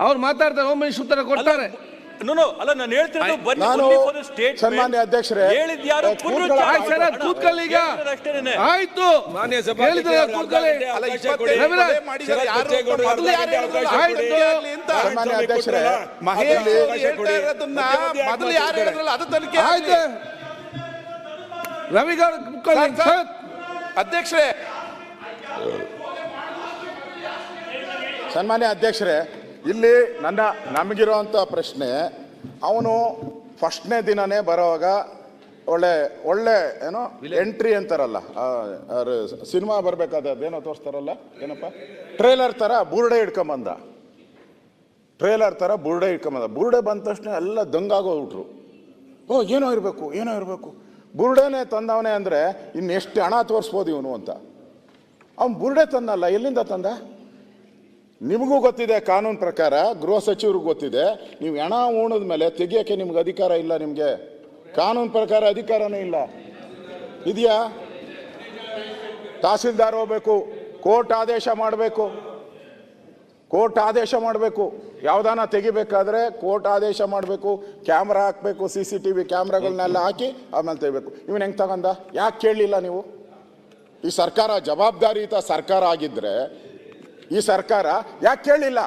ಅವ್ರು ಮಾತಾಡ್ತಾರೆ home minister ಉತ್ತರ ಕೊಡ್ತಾರೆ. ನೋ ನೋ ಅಲ್ಲ ನಾನು ಹೇಳ್ತಿರೋದು ಬನ್ನಿ for ಸನ್ಮಾನ್ಯ ಅಧ್ಯಕ್ಷರೇ, ಹೇಳಿದ್ ಯಾರು. ಸರ್ ಕೂತ್ಕೊಳ್ಳಿ ಈಗ. ಆಯ್ತು. ಮಾನ್ಯ ಹೇಳಿದ್ರೆ ಕೂತ್ಕೊಳ್ಳಿ. ಸನ್ಮಾನ್ಯ ಅಧ್ಯಕ್ಷರೇ, ಮೊದಲು ಯಾರು ಹೇಳಿದ್ರಲ್ಲ ಅದು ತನಿಖೆ ಆಗ್ಲಿ. ಆಯ್ತು. ರವಿಗೌಡ ಕೂತ್ಕೊಳ್ಳಿ. Sir, sir. ಸರ್. ಅಧ್ಯಕ್ಷರೇ ಸನ್ಮಾನ್ಯ ಅಧ್ಯಕ್ಷರೇ ಇಲ್ಲಿ ನನ್ನ ನಮಗಿರುವಂಥ ಪ್ರಶ್ನೆ ಅವನು ಫಸ್ಟ್ನೇ ದಿನನೇ ಬರೋವಾಗ ಒಳ್ಳೆ ಒಳ್ಳೆ ಏನೋ ಎಂಟ್ರಿ ಅಂತಾರಲ್ಲ ಸಿನಿಮಾ ಬರಬೇಕಾದ ಅದೇನೋ ತೋರಿಸ್ತಾರಲ್ಲ ಏನಪ್ಪ? ಟ್ರೇಲರ್ ಥರ ಬೂರ್ಡೆ ಹಿಡ್ಕೊಂಬಂದ. ಟ್ರೇಲರ್ ಥರ ಬುರ್ಡೆ ಇಟ್ಕೊಂಬಂದ ಬುರ್ಡೆ ಬಂದ ತಕ್ಷಣ ಎಲ್ಲ ದಂಗಾಗೋಗ್ಬಿಟ್ರು. ಓ ಏನೋ ಇರಬೇಕು ಏನೋ ಇರಬೇಕು. ಬುರ್ಡೆನೇ ತಂದವನೇ ಅಂದರೆ ಇನ್ನೆಷ್ಟು ಹಣ ತೋರಿಸ್ಬೋದು ಇವನು ಅಂತ. ಅವ್ನು ಬುರ್ಡೆ ತಂದಲ್ಲ ಎಲ್ಲಿಂದ ತಂದ? ನಿಮಗೂ ಗೊತ್ತಿದೆ ಕಾನೂನು ಪ್ರಕಾರ, ಗೃಹ ಸಚಿವರಿಗೂ ಗೊತ್ತಿದೆ. ನೀವು ಹಣ ಉಣದ ಮೇಲೆ ತೆಗಿಯೋಕ್ಕೆ ನಿಮ್ಗೆ ಅಧಿಕಾರ ಇಲ್ಲ ನಿಮಗೆ. ಕಾನೂನು ಪ್ರಕಾರ ಅಧಿಕಾರನೇ ಇಲ್ಲ. ಇದೆಯಾ? ತಹಸೀಲ್ದಾರ್ ಹೋಗ್ಬೇಕು, ಕೋರ್ಟ್ ಆದೇಶ ಮಾಡಬೇಕು. ಕೋರ್ಟ್ ಆದೇಶ ಮಾಡಬೇಕು. ಯಾವ್ದಾನ ತೆಗಿಬೇಕಾದ್ರೆ ಕೋರ್ಟ್ ಆದೇಶ ಮಾಡಬೇಕು, ಕ್ಯಾಮ್ರಾ ಹಾಕಬೇಕು ಸಿ ಸಿ ಟಿ ವಿ ಕ್ಯಾಮ್ರಾಗಳನ್ನೆಲ್ಲ ಹಾಕಿ ಆಮೇಲೆ ತೆಗಿಬೇಕು. ಇವನು ಹೆಂಗೆ ತಗೊಂಡ ಯಾಕೆ ಕೇಳಲಿಲ್ಲ ನೀವು? ಈ ಸರ್ಕಾರ ಜವಾಬ್ದಾರಿಯುತ ಸರ್ಕಾರ ಆಗಿದ್ರೆ ಈ ಸರ್ಕಾರ? ಯಾಕೆ ಕೇಳಿಲ್ಲ?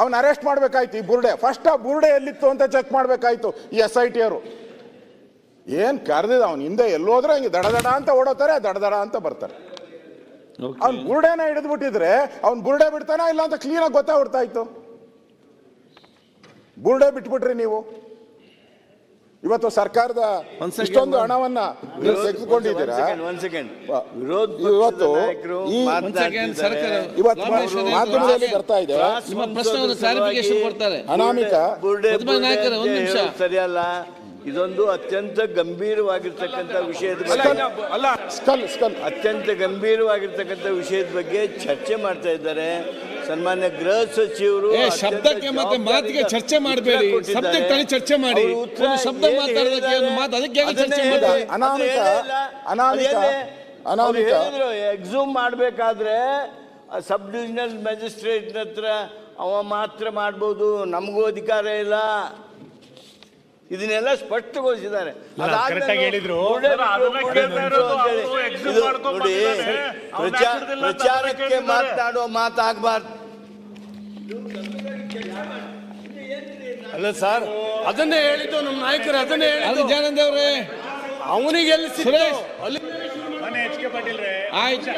ಅವನ ಅರೆಸ್ಟ್ ಮಾಡ್ಬೇಕಾಯ್ತು ಈ ಬುರ್ಡೆ. ಫಸ್ಟ್ ಆ ಬುರ್ಡೆ ಎಲ್ಲಿತ್ತು ಅಂತ ಚೆಕ್ ಮಾಡಬೇಕಾಯ್ತು ಈ ಎಸ್ ಐ ಟಿ ಅವರು. ಏನ್ ಕರೆದಿದ ಅವನ? ಹಿಂದೆ ಎಲ್ಲೋದ್ರೆ ಹಿಂಗೆ ದಡದಡ ದಡ ಅಂತ ಓಡೋತಾರೆ ದಡದಡ ದಡ ಅಂತ ಬರ್ತಾರೆ. ಅವ್ನು ಬುರ್ಡೆನ ಹಿಡಿದು ಬಿಟ್ಟಿದ್ರೆ ಅವ್ನ್ ಬುರ್ಡೆ ಬಿಡ್ತಾನ ಇಲ್ಲ ಅಂತ ಕ್ಲೀನಾಗಿ ಗೊತ್ತಾಗ್ಬಿಡ್ತಾ ಇತ್ತು ಬುರ್ಡೆ ಬಿಟ್ಬಿಟ್ರಿ ನೀವು. ಇವತ್ತು ಸರ್ಕಾರದ ಇಷ್ಟೊಂದು ಹಣವನ್ನ ನೀವು ತೆಗೆದುಕೊಂಡಿದ್ದೀರಾ? ಇವತ್ತು ಈ ಇವತ್ತು ಮಾಧ್ಯಮದಲ್ಲಿ ಬರ್ತಾ ಇದೆ. ನಿಮ್ಮ ಪ್ರಶ್ನೆ ಒಂದು ಕ್ಲಾರಿಫಿಕೇಶನ್ ಕೊಡ್ತಾರೆ. ಅನಾಮಿಕ. ಸರಿಯಲ್ಲ. ಇದೊಂದು ಅತ್ಯಂತ ಗಂಭೀರವಾಗಿರ್ತಕ್ಕಂಥ ವಿಷಯದ ಅಲ್ಲ, ಬಗ್ಗೆ ಇನ್ನ- ಅಲ್ಲ. Skull skull. ಅತ್ಯಂತ ಗಂಭೀರವಾಗಿರ್ತಕ್ಕಂಥ ವಿಷಯದ ಬಗ್ಗೆ ಚರ್ಚೆ ಮಾಡ್ತಾ ಇದ್ದಾರೆ. ಸನ್ಮಾನ್ಯ ಗೃಹ ಸಚಿವರು ಏ, ಶಬ್ದಕ್ಕೆ ಮತ್ತೆ ಮಾತಿಗೆ ಚರ್ಚೆ ಮಾಡಬೇಡಿ. ಸಬ್ಜೆಕ್ಟ್ ಅಲ್ಲಿ ಚರ್ಚೆ ಮಾಡಿ. ಉತ್ತರ ಒಂದು ಶಬ್ದ ಮಾತಾಡೋದಕ್ಕೆ ಒಂದು ಮಾತು ಅದಕ್ಕೆ ಯಾಕೆ ಚರ್ಚೆ. ಮಾಡಿ ಅನಾಮಿಕ, ಅನಾಮಿಕ, ಅನಾಮಿಕ. ಹೇಳಿದ್ರು ಎಕ್ಸೂಮ್ ಮಾಡಬೇಕಾದ್ರೆ ಸಬ್ ಡಿವಿಷನಲ್ ಮ್ಯಾಜಿಸ್ಟ್ರೇಟ್ ಹತ್ರ ಅವ ಮಾತ್ರ ಮಾಡ್ಬೋದು. ನಮಗೂ ಅಧಿಕಾರ ಇಲ್ಲ. ಇದನ್ನೆಲ್ಲ ಸ್ಪಷ್ಟಗೊಳಿಸಿದ್ದಾರೆ. ನೋಡಿ ಪ್ರಚಾರಕ್ಕೆ ಮಾತನಾಡುವ ಮಾತಾಗಬಾರ್ದು. ಅಲ್ಲ ಸರ್ ಅದನ್ನೇ ಹೇಳಿದ್ದು ನಮ್ಮ ನಾಯಕರು ಅದನ್ನೇ ಅದು ಹೇಳಿದ್ದು ಜಾನಂದ್ ಅವರೇ. ಅವನಿಗೆ ಎಲ್ಲಿ? ಸುರೇಶ್. ಆಯ್ತು.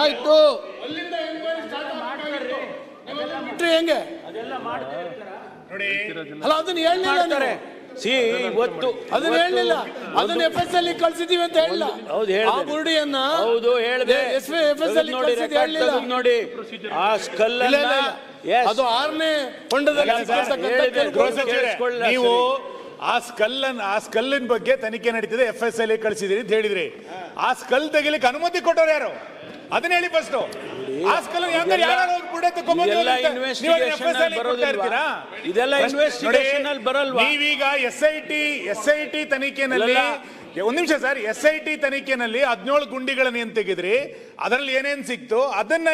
ಆಯ್ತು. ಹೆಂಗೆ? ನೋಡಿ ಅಲ್ಲ ಅದನ್ನ ಹೇಳಲಿಲ್ಲ ನೀವು. ಸಿ ಇವತ್ತು ಅದನ್ನ ಹೇಳಲಿಲ್ಲ. ಅದನ್ನ ಎಫ್ ಎಸ್ ಅಲ್ಲಿ ಕಳ್ಸಿದೀವಿ ಅಂತ ಹೇಳಿಲ್ಲ ಹೌದು. ಆ ಬುರುಡಿಯನ್ನ ಹೌದು ಹೇಳ್ದೆ. ಎಸ್ ಎಫ್ ಎಸ್ ಅಲ್ಲಿ ನೋಡಿ ಕಳ್ಸಿದ್ದು record ನೋಡಿ. ಆ ಸ್ಕಲ್. ಅದು ಆರನೇ ಹೊಂಡದಲ್ಲಿ ನೀವು. ಆ ಸ್ಕಲ್ಲನ್ ಆ ಸ್ಕಲ್ಲಿನ ಬಗ್ಗೆ ತನಿಖೆ ನಡೀತಿದೆ. ಎಫ್ ಎಸ್ ಎಲ್ಲಿ ಕಳಿಸಿದಿರಿ ಅಂತ ಹೇಳಿದ್ರಿ. ಆ ಸ್ಕಲ್ ತೆಗಿಲಿಕ್ಕೆ ಅನುಮತಿ ಕೊಟ್ಟವ್ರು ಯಾರು? ಅದನ್ನ ಹೇಳಿ ಫಸ್ಟ್ ಸ್ಕಲ್ ಯಾರು ಬುಡ ಇದೆಲ್ಲ ಇನ್ವೆಸ್ಟಿಗೇಷನ್ ಅಲ್ಲಿ ಬರೋದಿಲ್ವಾ? ಇದೆಲ್ಲ ಇನ್ವೆಸ್ಟಿಗೇಷನ್ ಅಲ್ಲಿ ಬರಲ್ವಾ? ನೀವೀಗ S I T S I T ತನಿಖೆನಲ್ಲಿ. ಒಂದ್ ನಿಮಿಷ ಸರ್ ಎಸ್ ಐ ಟಿ ತನಿಖೆನಲ್ಲಿ ಹದಿನೇಳು ಗುಂಡಿಗಳನ್ನ ಏನ್ ತೆಗೆದ್ರಿ? ಅದರಲ್ಲಿ ಏನೇನ್ ಸಿಕ್ತು? ಅದನ್ನ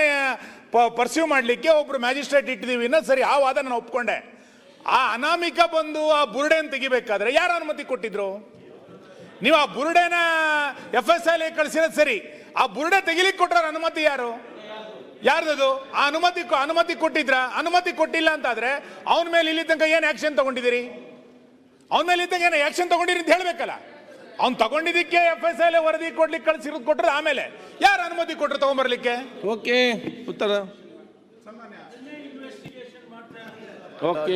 ಪರ್ಸ್ಯೂ ಮಾಡ್ಲಿಕ್ಕೆ ಒಬ್ರು ಮ್ಯಾಜಿಸ್ಟ್ರೇಟ್ ಇಟ್ಟಿದೀವಿ ಅನ್ನೋದು ಸರಿ ಆ ವಾದ ನಾನು ಒಪ್ಕೊಂಡೆ. ಆ ಅನಾಮಿಕ ಬಂದು ಆ ಬುರುಡೆನ್ ತೆಗಿಬೇಕಾದ್ರೆ ಯಾರು ಅನುಮತಿ ಕೊಟ್ಟಿದ್ರು? ನೀವು ಆ ಬುರುಡೆನ ಎಫ್ ಎಸ್ ಐ ಕಳಿಸಿರೋದು ಸರಿ. ಆ ಬುರುಡೆ ತೆಗಿಲಿಕ್ಕೆ ಕೊಟ್ಟರ ಅನುಮತಿ ಯಾರು? ಯಾರ್ದದು? ಆ ಅನುಮತಿ ಕೊ- ಅನುಮತಿ ಕೊಟ್ಟಿದ್ರ? ಅನುಮತಿ ಕೊಟ್ಟಿಲ್ಲ ಅಂತಾದ್ರೆ ಅವನ ಮೇಲೆ ಇಲ್ಲಿ ತನಕ ಏನು ಆಕ್ಷನ್ ತಗೊಂಡಿದ್ದೀರಿ? ಅವನ ಮೇಲೆ ಇದ್ದಾಗ ಏನು ಆಕ್ಷನ್ ತಗೊಂಡಿರಿ ಅಂತ ಹೇಳ್ಬೇಕಲ್ಲ. ಅವ್ನು ತಗೊಂಡಿದ್ದಕ್ಕೆ ಎಫ್ ಎಸ್ ಐ ವರದಿ ಕೊಡ್ಲಿಕ್ಕೆ ಕಳ್ಸಿರೋದು ಕೊಟ್ಟರೆ ಆಮೇಲೆ. ಯಾರು ಅನುಮತಿ ಕೊಟ್ರು ತಗೊಂಬರ್ಲಿಕ್ಕೆ? ಓಕೆ ಉತ್ತರ. ಓಕೆ.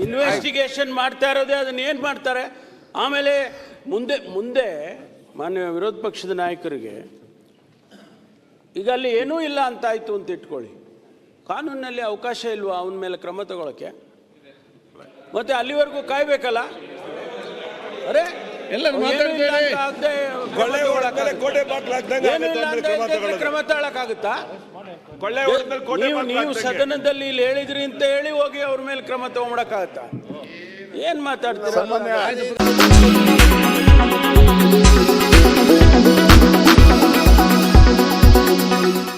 ಇನ್ವೆಸ್ಟಿಗೇಷನ್ ಮಾಡ್ತಾ ಇರೋದೇ ಅದನ್ನ ಏನ್ ಮಾಡ್ತಾರೆ? ಆಮೇಲೆ ಮುಂದೆ ಮುಂದೆ ಮಾನ್ಯ ವಿರೋಧ ಪಕ್ಷದ ನಾಯಕರಿಗೆ ಈಗ ಅಲ್ಲಿ ಏನೂ ಇಲ್ಲ ಅಂತಾಯಿತು ಆಯ್ತು ಅಂತ ಇಟ್ಕೊಳ್ಳಿ. ಕಾನೂನಿನಲ್ಲಿ ಅವಕಾಶ ಇಲ್ವಾ ಅವನ ಮೇಲೆ ಕ್ರಮ ತಗೊಳಕ್ಕೆ? ಮತ್ತೆ ಅಲ್ಲಿವರೆಗೂ ಕಾಯ್ಬೇಕಲ್ಲ? ಅರೆ ಕ್ರಮ ತಗೊಳಕಾಗುತ್ತಾ ನೀವು ಸದನದಲ್ಲಿ ಇಲ್ಲಿ ಹೇಳಿದ್ರಿ ಅಂತ ಹೇಳಿ ಹೋಗಿ ಅವ್ರ ಮೇಲೆ ಕ್ರಮ ತಗೊಂಡಕ್ಕಾಗತ್ತಾ ಏನ್ ಮಾತಾಡ್ತಾರೆ?